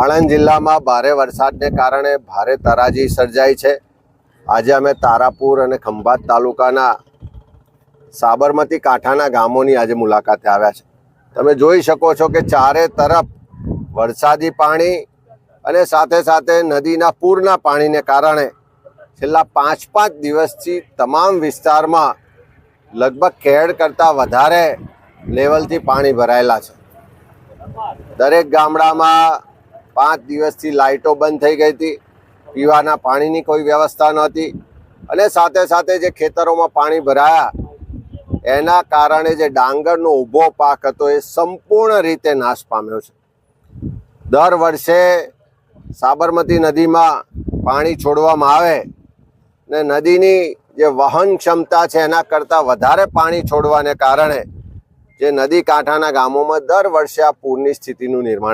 આણંદ જિલ્લામાં ભારે વરસાદને કારણે ભારે તરાજી સર્જાઈ છે. આજે અમે તારાપુર અને ખંભાત તાલુકાના સાબરમતી કાંઠાના ગામોની આજે મુલાકાતે આવ્યા છે. તમે જોઈ શકો છો કે ચારે તરફ વરસાદી પાણી અને સાથે સાથે નદીના પૂરના પાણીને કારણે છેલ્લા પાંચ પાંચ દિવસથી તમામ વિસ્તારમાં લગભગ કેડ કરતાં વધારે લેવલથી પાણી ભરાયેલા છે. દરેક ગામડામાં પાંચ દિવસથી લાઇટો બંધ થઈ ગઈ હતી. પીવાના પાણીની કોઈ વ્યવસ્થા નહોતી. અને સાથે સાથે જે ખેતરોમાં પાણી ભરાયા, એના કારણે જે ડાંગરનો ઊભો પાક હતો એ સંપૂર્ણ રીતે નાશ પામ્યો છે. દર વર્ષે સાબરમતી નદીમાં પાણી છોડવામાં આવે ને નદીની જે વહન ક્ષમતા છે એના કરતાં વધારે પાણી છોડવાને કારણે જે નદી કાંઠાના ગામોમાં દર વર્ષે આ પૂરની સ્થિતિનું નિર્માણ